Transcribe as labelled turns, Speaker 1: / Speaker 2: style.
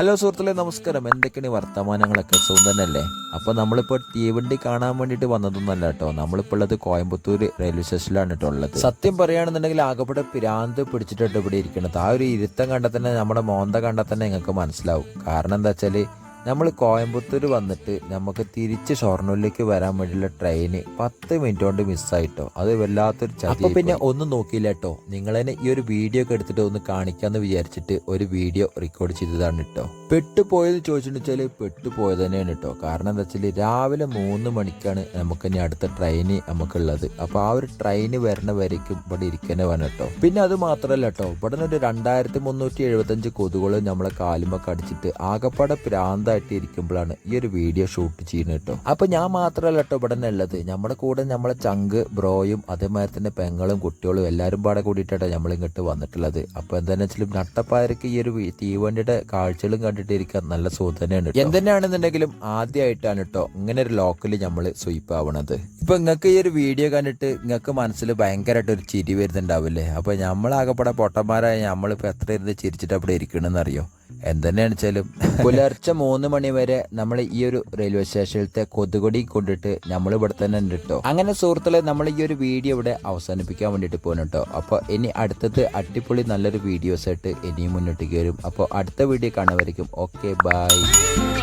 Speaker 1: Hello സുഹൃത്തുക്കളെ നമസ്കാരം. എന്തൊക്കെയാണ് വർത്തമാനങ്ങളൊക്കെ? സുഖം തന്നെയല്ലേ? അപ്പോൾ നമ്മളിപ്പോൾ തീവണ്ടി കാണാൻ വേണ്ടിയിട്ട് വന്നതൊന്നല്ല കേട്ടോ. നമ്മളിപ്പോൾ ഉള്ളത് കോയമ്പത്തൂർ റെയിൽവേ സ്റ്റേഷനിലാണ് കേട്ടോ ഉള്ളത്. സത്യം പറയുകയാണെന്നുണ്ടെങ്കിൽ ആകെപ്പെടെ പിരാന്ത് പിടിച്ചിട്ടുണ്ട് ഇവിടെ ഇരിക്കുന്നത്. ആ ഒരു ഇരുത്തം കണ്ടാൽ തന്നെ നമ്മുടെ മോന്ത കണ്ടാൽ തന്നെ നിങ്ങൾക്ക് മനസ്സിലാവും. കാരണം എന്താ വെച്ചാൽ നമ്മൾ കോയമ്പത്തൂർ വന്നിട്ട് നമുക്ക് തിരിച്ച് ഷൊർണൂരിലേക്ക് വരാൻ വേണ്ടിയുള്ള ട്രെയിന് പത്ത് മിനിറ്റ് കൊണ്ട് മിസ്സായിട്ടോ അത് വല്ലാത്തൊരു അപ്പൊ പിന്നെ ഒന്നും നോക്കിയില്ല കേട്ടോ നിങ്ങൾ തന്നെ ഈ ഒരു വീഡിയോ ഒക്കെ എടുത്തിട്ട് ഒന്ന് കാണിക്കാന്ന് വിചാരിച്ചിട്ട് ഒരു വീഡിയോ റെക്കോർഡ് ചെയ്തതാണ് കേട്ടോ പെട്ടുപോയത് ചോദിച്ചിട്ടുണ്ടെച്ചാൽ പെട്ടുപോയത് തന്നെയാണ് കേട്ടോ കാരണം എന്താ വെച്ചാൽ രാവിലെ മൂന്ന് മണിക്കാണ് നമുക്ക് ഇനി അടുത്ത ട്രെയിന് നമുക്കുള്ളത്. അപ്പൊ ആ ഒരു ട്രെയിന് വരണ വരയ്ക്കും ഇവിടെ ഇരിക്കന്നെ വേണം കേട്ടോ പിന്നെ അത് മാത്രമല്ല കേട്ടോ ഇവിടെ ഒരു രണ്ടായിരത്തി മുന്നൂറ്റി എഴുപത്തഞ്ച് കൊതുകുകൾ നമ്മളെ കാലുമൊക്കെ അടിച്ചിട്ട് ആകപ്പാടെ പ്രാന്തായിട്ട് ഇരിക്കുമ്പോഴാണ് ഈ ഒരു വീഡിയോ ഷൂട്ട് ചെയ്യുന്നത് കേട്ടോ. അപ്പൊ ഞാൻ മാത്രമല്ല കേട്ടോ ഇവിടെ ഉള്ളത്. നമ്മുടെ കൂടെ നമ്മളെ ചങ്ക് ബ്രോയും അതേമാതിരി തന്നെ പെങ്ങളും കുട്ടികളും എല്ലാവരും പാടെ കൂടിയിട്ടാണ് നമ്മൾ ഇങ്ങോട്ട് വന്നിട്ടുള്ളത്. അപ്പൊ എന്താണെന്ന് വെച്ചാലും നട്ടപ്പാരക്ക് ഈ ഒരു തീവണ്ടിയുടെ കാഴ്ചകളും കണ്ടിട്ട് ഇരിക്കാൻ നല്ല സുഖം തന്നെയാണ്. എന്തെന്നാണെന്നുണ്ടെങ്കിലും ആദ്യമായിട്ടാണ് കേട്ടോ ഇങ്ങനെ ഒരു ലോക്കൽ നമ്മൾ സ്വീപ്പ് ആവണത്. ഇപ്പൊ നിങ്ങൾക്ക് ഈ ഒരു വീഡിയോ കണ്ടിട്ട് നിങ്ങൾക്ക് മനസ്സിൽ ഭയങ്കരമായിട്ട് ഒരു ചിരി വരുന്നുണ്ടാവില്ലേ? അപ്പൊ നമ്മളാകപ്പെടെ പൊട്ടന്മാരായ നമ്മളിപ്പോ എത്ര ഇരുന്ന് ചിരിച്ചിട്ട് അവിടെ ഇരിക്കണമെന്ന് അറിയോ? എന്തെന്നെയാണ് വെച്ചാലും പുലർച്ചെ മൂന്ന് മണി വരെ നമ്മൾ ഈ ഒരു റെയിൽവേ സ്റ്റേഷനിലത്തെ കൊതുകൊടി കൊണ്ടിട്ട് നമ്മൾ ഇവിടെ തന്നെ ഉണ്ട് അങ്ങനെ സുഹൃത്തുക്കളെ നമ്മൾ ഈ ഒരു വീഡിയോ ഇവിടെ അവസാനിപ്പിക്കാൻ വേണ്ടിയിട്ട് പോകുന്നു കേട്ടോ അപ്പോൾ ഇനി അടുത്തത് അടിപൊളി നല്ലൊരു വീഡിയോസ് ആയിട്ട് ഇനിയും മുന്നോട്ടേക്ക് വരും അപ്പോൾ അടുത്ത വീഡിയോ കാണുമായിരിക്കും ഓക്കെ ബൈ